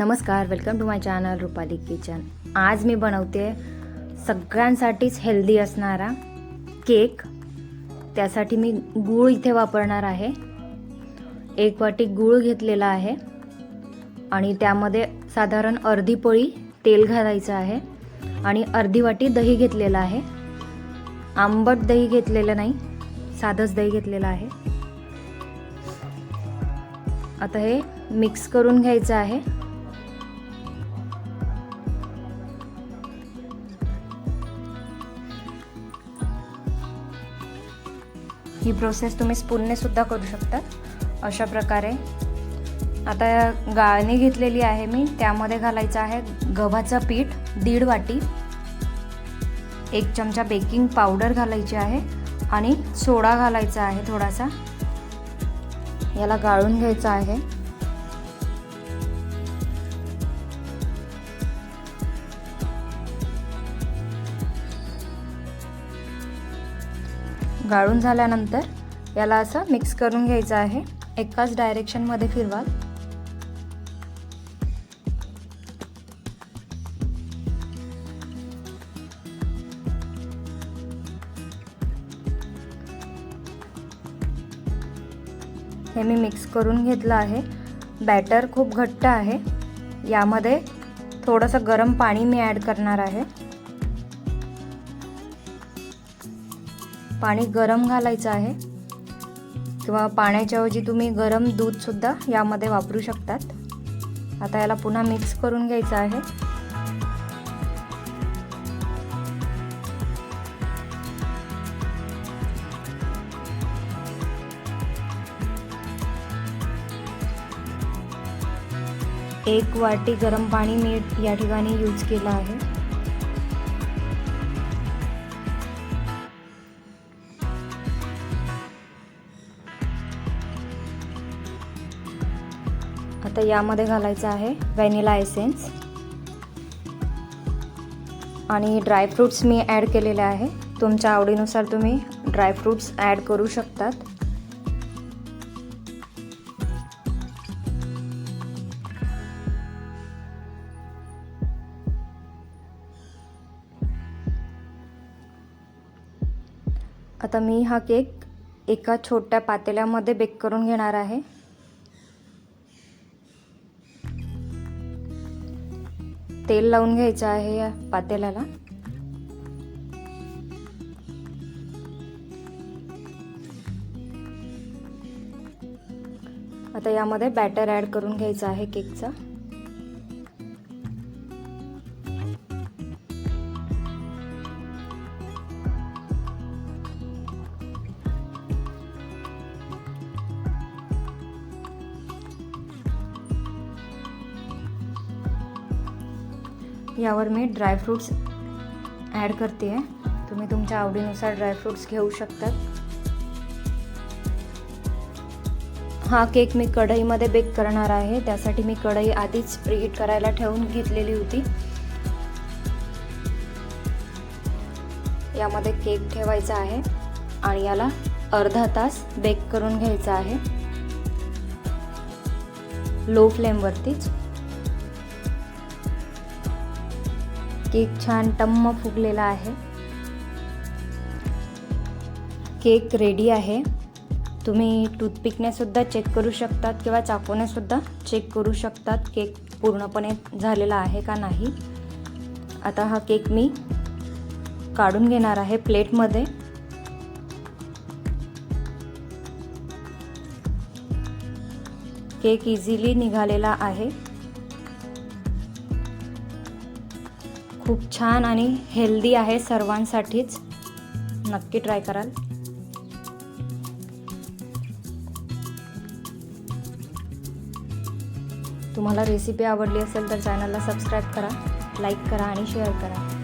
नमस्कार welcome to my channel Rupali kitchen आज मी बनवते सगळ्यांसाठीच हेल्दी असणारा केक त्यासाठी मी गूळ इथे वापरणार आहे. एक वाटी गूळ घेतलेला आहे. आणि त्यामध्ये साधारण अर्धी पोळी तेल घालायचं आहे. आणि अर्धी वाटी दही घेतलेलं आहे. आंबट दही घेतलेलं नाही साधंच दही घेतलेलं आहे. आता हे मिक्स करून घ्यायचं आहे. ही प्रोसेस तुम्ही स्पूनने सुद्धा करू शकता. अशा प्रकारे. आता गाळणी घेतलेली आहे मी. त्यामध्ये घालायचं आहे गव्हाचं पीठ दीड वाटी. एक चमचा बेकिंग पावडर घालायची आहे आणि सोडा घालायचा आहे थोडासा. याला गाळून घ्यायचं आहे. गाळून झाल्यानंतर याला असं मिक्स करून घ्यायचं आहे. एकाच डायरेक्शनमध्ये फिरवाल हे मी मिक्स करून घेतलं आहे. बॅटर खूप घट्ट आहे. यामध्ये थोडंसं गरम पाणी मी ॲड करणार आहे. पाणी गरम घालायचं आहे. किंवा पाण्याच्याऐवजी तुम्ही गरम दूधसुद्धा यामध्ये वापरू शकतात. आता याला पुन्हा मिक्स करून घ्यायचं आहे. एक वाटी गरम पाणी मी या ठिकाणी यूज केलं आहे. आता यामध्ये घालायचं आहे व्हॅनिला एसेन्स. आणि ड्रायफ्रूट्स मी ॲड केलेले आहे. तुमच्या आवडीनुसार तुम्ही ड्रायफ्रूट्स ॲड करू शकतात. आता मी हा केक एका छोट्या पातेल्यामध्ये बेक करून घेणार आहे. तेल लावून घ्यायचं आहे या पातेल्याला. आता यामध्ये बॅटर ॲड करून घ्यायचं आहे केकचा. यावर मी ड्रायफ्रूट्स ॲड करते आहे. तुम्ही तुमच्या आवडीनुसार ड्रायफ्रूट्स घेऊ शकतात. हा केक मी कढईमध्ये बेक करणार आहे. त्यासाठी मी कढई आधीच प्रीहीट करायला ठेवून घेतलेली होती. यामध्ये केक ठेवायचा आहे आणि याला अर्धा तास बेक करून घ्यायचा आहे. लो फ्लेमवरतीच केक छान टम्म फुगलेला आहे. केक रेडी आहे. तुम्ही टूथपिकने सुद्धा चेक करू शकतात किंवा चाकूने सुद्धा चेक करू शकतात केक पूर्णपणे झालेला आहे का नाही. आता हा केक मी काढून घेणार आहे प्लेटमध्ये. केक इझिली निघालेला आहे. खूप छान आणि हेल्दी आहे सर्वांसाठीच. नक्की ट्राय कराल. तुम्हाला रेसिपी आवडली असेल तर चॅनलला सबस्क्राईब करा लाईक करा आणि शेअर करा.